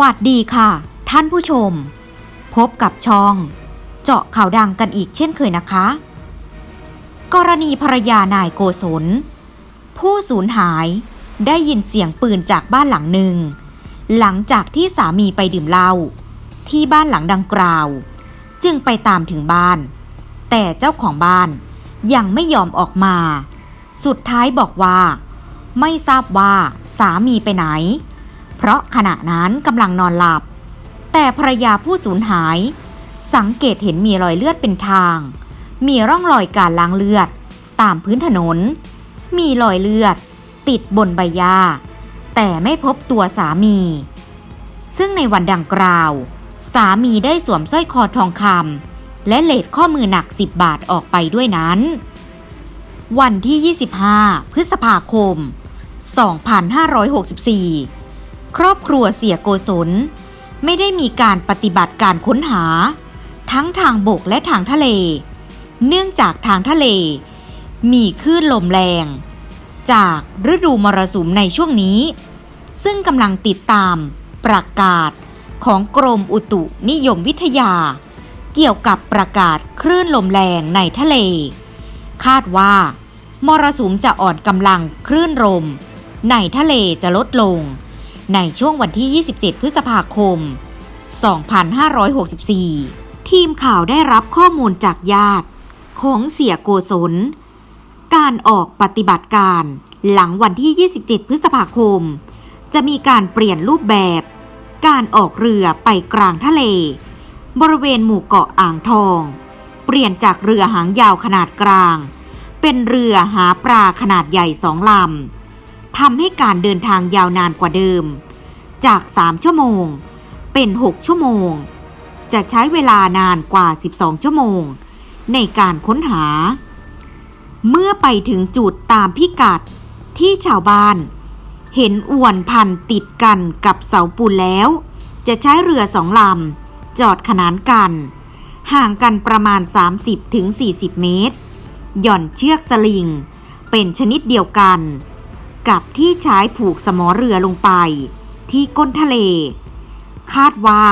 วัสดีค่ะ ท่านผู้ชม พบกับช่อง เจาะข่าวดังกันอีกเช่นเคยนะคะ กรณีภรรยานายโกศล ผู้สูญหายได้ยินเสียงปืนจากบ้านหลังหนึ่ง หลังจากที่สามีไปดื่มเหล้าที่บ้านหลังดังกล่าว จึงไปตามถึงบ้าน แต่เจ้าของบ้านยังไม่ยอมออกมา สุดท้ายบอกว่า ไม่ทราบว่าสามีไปไหน เพราะขณะนั้นกำลังนอนหลับ แต่ภรรยาผู้สูญหาย สังเกตเห็นมีรอยเลือดเป็นทาง มีร่องรอยการล้างเลือด ตามพื้นถนน มีรอยเลือด ติดบนใบหญ้าแต่ไม่พบตัวสามี ซึ่งในวันดังกล่าว สามีได้สวมสร้อยคอทองคำและเลดข้อมือหนัก 10 บาทออกไปด้วยนั้น วันที่ 25 พฤษภาคม 2564 ครอบครัวเสียโกศล ไม่ได้มีการปฏิบัติการค้นหา ทั้งทางบกและทางทะเล เนื่องจากทางทะเล มีคลื่นลมแรง จากฤดูมรสุมในช่วงนี้ ซึ่งกำลังติดตามประกาศของกรมอุตุนิยมวิทยา เกี่ยวกับประกาศคลื่นลมแรงในทะเล คาดว่ามรสุมจะอ่อนกำลังคลื่นลม ในทะเลจะลดลง ในช่วงวันที่ 27 พฤษภาคม 2564 ทีมข่าวได้รับข้อมูลจากญาติของเสียโกศล การออกปฏิบัติการหลังวันที่ 27 พฤษภาคม จะมีการเปลี่ยนรูปแบบ การออกเรือไปกลางทะเล บริเวณหมู่เกาะอ่างทอง เปลี่ยนจากเรือหางยาวขนาดกลาง เป็นเรือหาปลาขนาดใหญ่สองลำ ทำให้การเดินทางยาวนานกว่าเดิม จาก 3 ชั่วโมง เป็น 6 ชั่วโมง จะใช้เวลานานกว่า 12 ชั่วโมง ในการค้นหา เมื่อไปถึงจุดตามพิกัดที่ชาวบ้าน เห็นอวนพันติดกันกับเสาปูนแล้ว จะใช้เรือสองลำ จอดขนานกัน ห่างกันประมาณ 30-40 เมตร หย่อนเชือกสลิง เป็นชนิดเดียวกัน กับที่ใช้ผูกสมอเรือลงไป ที่ก้นทะเล คาดว่า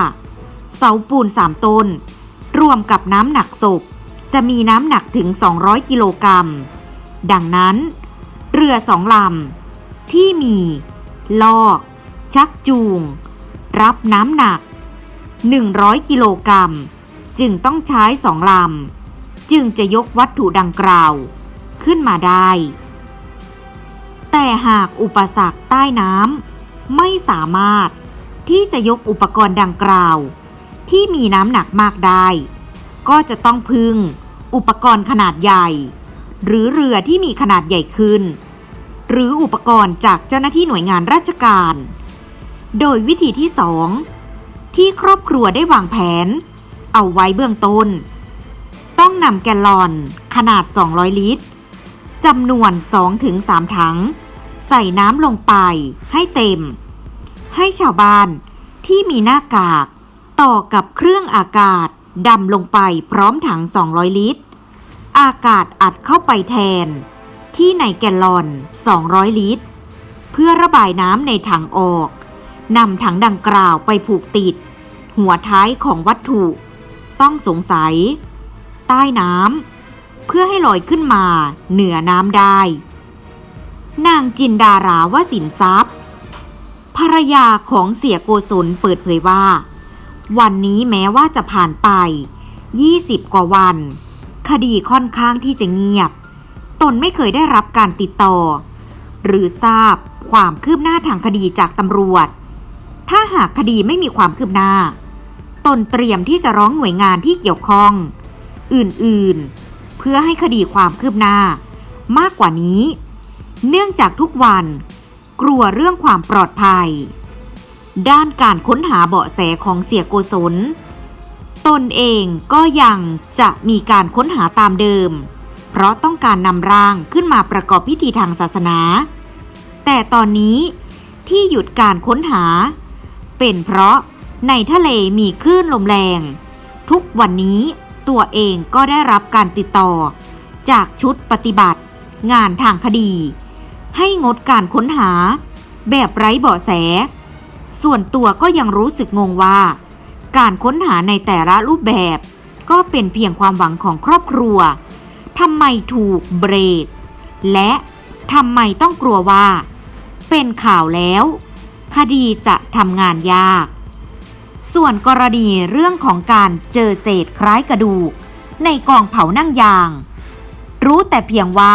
เสาปูนสามต้น รวมกับน้ำหนักศพ จะมีน้ำหนักถึง 200 กิโลกรัม ดังนั้น เรือสองลำ ที่มี ลอก ชักจูง รับน้ำหนัก 100 กิโลกรัม จึงต้องใช้สองลำ จึงจะยกวัตถุดังกล่าว ขึ้นมาได้ แต่หากอุปสรรคใต้น้ำไม่สามารถที่จะยกอุปกรณ์ดังกล่าว ที่มีน้ำหนักมากได้ ก็จะต้องพึ่งอุปกรณ์ขนาดใหญ่ หรือเรือที่มีขนาดใหญ่ขึ้น หรืออุปกรณ์จากเจ้าหน้าที่หน่วยงานราชการ โดยวิธีที่สองที่ครอบครัวได้วางแผน เอาไว้เบื้องต้น ต้องนำแกลลอนขนาด 200 ลิตรจำนวน 2-3 ถัง ใส่น้ำลงไปให้เต็ม ให้ชาวบ้านที่มีหน้ากาก ต่อกับเครื่องอากาศดำลงไปพร้อมถัง 200 ลิตร อากาศอัดเข้าไปแทน ที่ในแกลลอน 200 ลิตร เพื่อระบายน้ำในถังออกนำถังดังกล่าวไปผูกติด หัวท้ายของวัตถุ ต้องสงสัย ใต้น้ำเพื่อให้ลอยขึ้นมาเหนือน้ำได้ นางจินดาราวสินทรัพย์ ภรรยาของเสียโกศลเปิดเผยว่า วันนี้แม้ว่าจะผ่านไป 20 กว่าวัน คดีค่อนข้างที่จะเงียบ ตนไม่เคยได้รับการติดต่อ หรือทราบความคืบหน้าทางคดีจากตำรวจ ถ้าหากคดีไม่มีความคืบหน้า ตนเตรียมที่จะร้องหน่วยงานที่เกี่ยวข้อง อื่นๆ เพื่อให้คดีความคืบหน้ามากกว่านี้ เนื่องจากทุกวันกลัวเรื่องความปลอดภัย ด้านการค้นหาเบาะแสของเสียโกศล ตนเองก็ยังจะมีการค้นหาตามเดิม เพราะต้องการนำร่างขึ้นมาประกอบพิธีทางศาสนา แต่ตอนนี้ที่หยุดการค้นหา เป็นเพราะในทะเลมีคลื่นลมแรง ทุกวันนี้ตัวเองก็ได้รับการติดต่อ จากชุดปฏิบัติ งานทางคดี ให้งดการค้นหา แบบไร้เบาะแส ส่วนตัวก็ยังรู้สึกงงว่า การค้นหาในแต่ละรูปแบบ ก็เป็นเพียงความหวังของครอบครัวทำไมถูกเบรก และทำไมต้องกลัวว่า เป็นข่าวแล้ว คดีจะทำงานยาก ส่วนกรณีเรื่องของการเจอเศษคล้ายกระดูก ในกองเผานั่งยาง รู้แต่เพียงว่า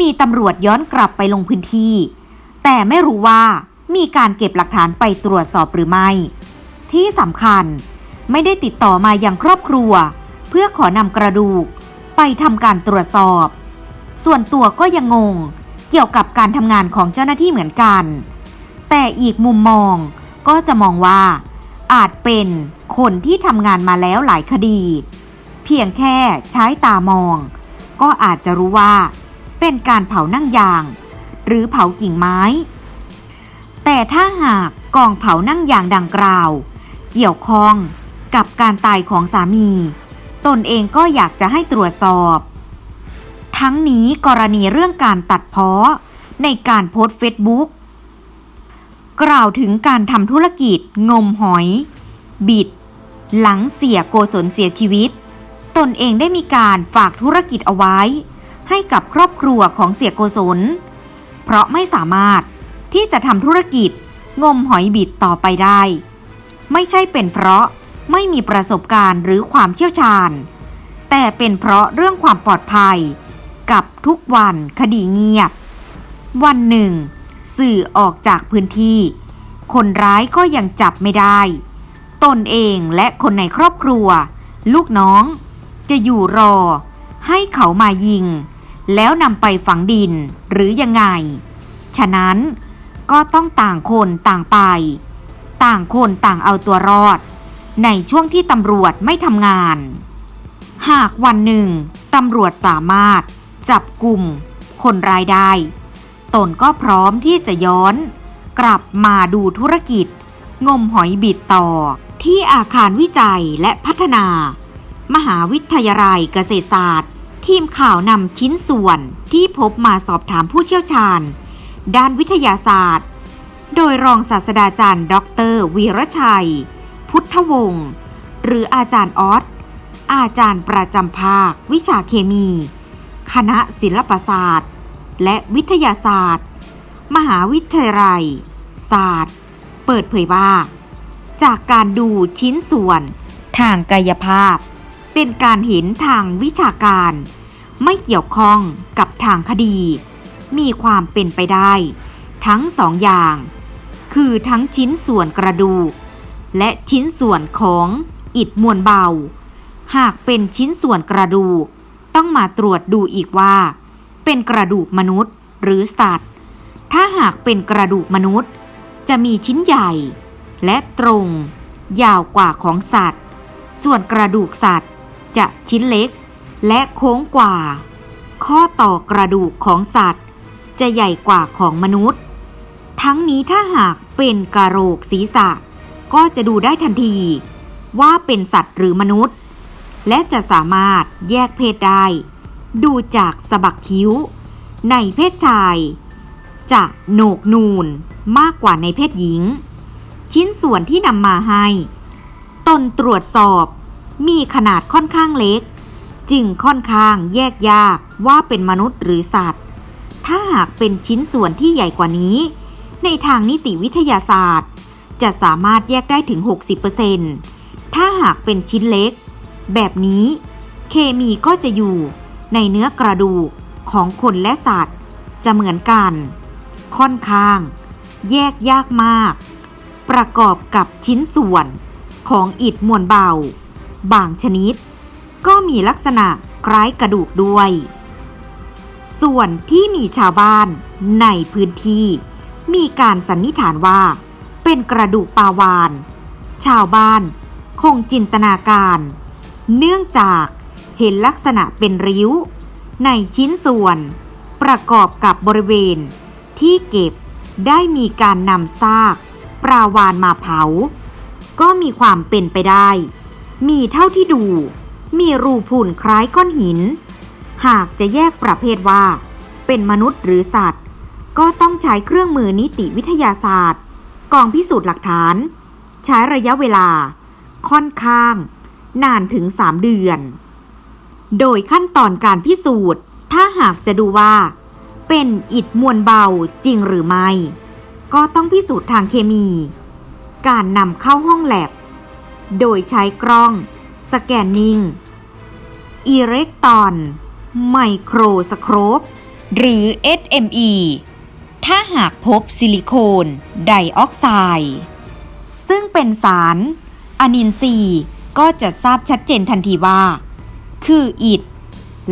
มีตำรวจย้อนกลับไปลงพื้นที่ แต่ไม่รู้ว่ามีการเก็บหลักฐานไปตรวจสอบหรือไม่ ที่สำคัญไม่ได้ติดต่อมาอยังครอบครัว เพื่อขอนำกระดูก ไปทำการตรวจสอบ ส่วนตัวก็ยังงง เกี่ยวกับการทำงานของเจ้าหน้าที่เหมือนกัน แต่อีกมุมมองก็จะมองว่า อาจเป็นคนที่ทำงานมาแล้วหลายคดี เพียงแค่ใช้ตามอง ก็อาจจะรู้ว่า เป็นการเผานั่งยาง หรือเผากิ่งไม้ แต่ถ้าหากกองเผานั่งยางดังกล่าว เกี่ยวข้องกับการตายของสามี ตนเองก็อยากจะให้ตรวจสอบ ทั้งนี้กรณีเรื่องการตัดเพ้อในการโพสต์เฟซบุ๊กกล่าวถึงการทำธุรกิจงมหอย บิด หลังเสียโกศลเสียชีวิต ตนเองได้มีการฝากธุรกิจเอาไว้ ให้กับครอบครัวของเสียโกศล เพราะไม่สามารถที่จะทำธุรกิจงมหอยบิดต่อไปได้ ไม่ใช่เป็นเพราะไม่มีประสบการณ์หรือความเชี่ยวชาญ แต่เป็นเพราะเรื่องความปลอดภัย กับทุกวันคดีเงียบ วันหนึ่ง สื่อออกจากพื้นที่ คนร้ายก็ยังจับไม่ได้ ตนเองและคนในครอบครัว ลูกน้อง จะอยู่รอ ให้เขามายิง แล้วนำไปฝังดินหรือยังไง ฉะนั้นก็ต้องต่างคนต่างไป ต่างคนต่างเอาตัวรอด ในช่วงที่ตำรวจไม่ทำงาน หากวันหนึ่งตำรวจสามารถจับกลุ่มคนร้ายได้ ตนก็พร้อมที่จะย้อน กลับมาดูธุรกิจ งมหอยบิดต่อที่อาคารวิจัยและพัฒนา มหาวิทยาลัยเกษตรศาสตร์ ทีมข่าวนำชิ้นส่วนที่พบมาสอบถามผู้เชี่ยวชาญ ด้านวิทยาศาสตร์ โดยรองศาสตราจารย์ดอกเตอรวีรชัย พุทธวงศ์หรืออาจารย์ออสอาจารย์ประจำภาค วิชาเคมี คณะศิลปศาสตร์ และวิทยาศาสตร์ มหาวิทยาลัย ศาสตร์ เปิดเผยว่า จากการดูชิ้นส่วน ทางกายภาพ เป็นการเห็นทางวิชาการ ไม่เกี่ยวข้องกับทางคดี มีความเป็นไปได้ ทั้งสองอย่าง คือทั้งชิ้นส่วนกระดูก และชิ้นส่วนของอิฐมวลเบา หากเป็นชิ้นส่วนกระดูก ต้องมาตรวจดูอีกว่า เป็นกระดูกมนุษย์หรือสัตว์ ถ้าหากเป็นกระดูกมนุษย์ จะมีชิ้นใหญ่ และตรง ยาวกว่าของสัตว์ ส่วนกระดูกสัตว์จะชิ้นเล็ก และโค้งกว่า ข้อต่อกระดูกของสัตว์ จะใหญ่กว่าของมนุษย์ ทั้งนี้ถ้าหากเป็นกระโหลกศีรษะ ก็จะดูได้ทันที ว่าเป็นสัตว์หรือมนุษย์ และจะสามารถแยกเพศได้ ดูจากสะบักคิ้ว ในเพศชาย จะโหนกนูนมากกว่าในเพศหญิง ชิ้นส่วนที่นำมาให้ ตนตรวจสอบมีขนาดค่อนข้างเล็ก จึงค่อนข้างแยกยากว่าเป็นมนุษย์หรือสัตว์ ถ้าหากเป็นชิ้นส่วนที่ใหญ่กว่านี้ ในทางนิติวิทยาศาสตร์ จะสามารถแยกได้ถึง 60%ถ้าหากเป็นชิ้นเล็ก แบบนี้ เคมีก็จะอยู่ในเนื้อกระดูกของคนและสัตว์ จะเหมือนกัน ค่อนข้าง แยกยากมาก ประกอบกับชิ้นส่วนของอิฐมวลเบา บางชนิด ก็มีลักษณะคล้ายกระดูกด้วย ส่วนที่มีชาวบ้านในพื้นที่ มีการสันนิษฐานว่า เป็นกระดูกปลาวาน ชาวบ้านคงจินตนาการ เนื่องจากเห็นลักษณะเป็นริ้ว ในชิ้นส่วน ประกอบกับบริเวณ ที่เก็บได้มีการนำซากปลาวานมาเผา ก็มีความเป็นไปได้ มีเท่าที่ดู มีรูพุ่นคล้ายก้อนหิน หากจะแยกประเภทว่า เป็นมนุษย์หรือสัตว์ ก็ต้องใช้เครื่องมือนิติวิทยาศาสตร์ กองพิสูจน์หลักฐาน ใช้ระยะเวลา ค่อนข้าง นานถึง 3 เดือน โดยขั้นตอนการพิสูจน์ ถ้าหากจะดูว่า เป็นอิฐมวลเบาจริงหรือไม่ ก็ต้องพิสูจน์ทางเคมี การนำเข้าห้องแลบโดยใช้กล้อง สแกนนิ่ง อิเล็กตรอน ไมโครสโคปหรือ SME ถ้าหากพบซิลิโคนไดออกไซด์ ซึ่งเป็นสารอนินทรีย์ก็จะทราบชัดเจนทันทีว่า คืออิฐ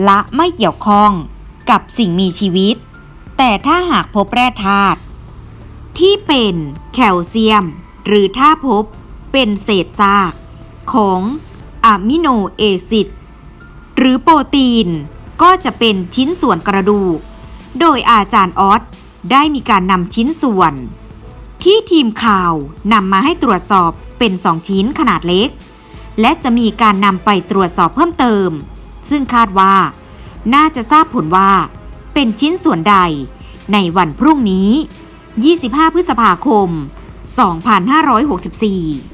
ละไม่เกี่ยวข้องกับสิ่งมีชีวิต แต่ถ้าหากพบแร่ธาตุที่เป็นแคลเซียม หรือถ้าพบเป็นเศษซากของอะมิโนเอซิด หรือโปรตีน ก็จะเป็นชิ้นส่วนกระดูก โดยอาจารย์ออสได้มีการนำชิ้นส่วน ที่ทีมข่าวนำมาให้ตรวจสอบเป็น2ชิ้นขนาดเล็ก และจะมีการนำไปตรวจสอบเพิ่มเติม ซึ่งคาดว่า น่าจะทราบผลว่า เป็นชิ้นส่วนใดในวันพรุ่งนี้ 25 พฤษภาคม 2564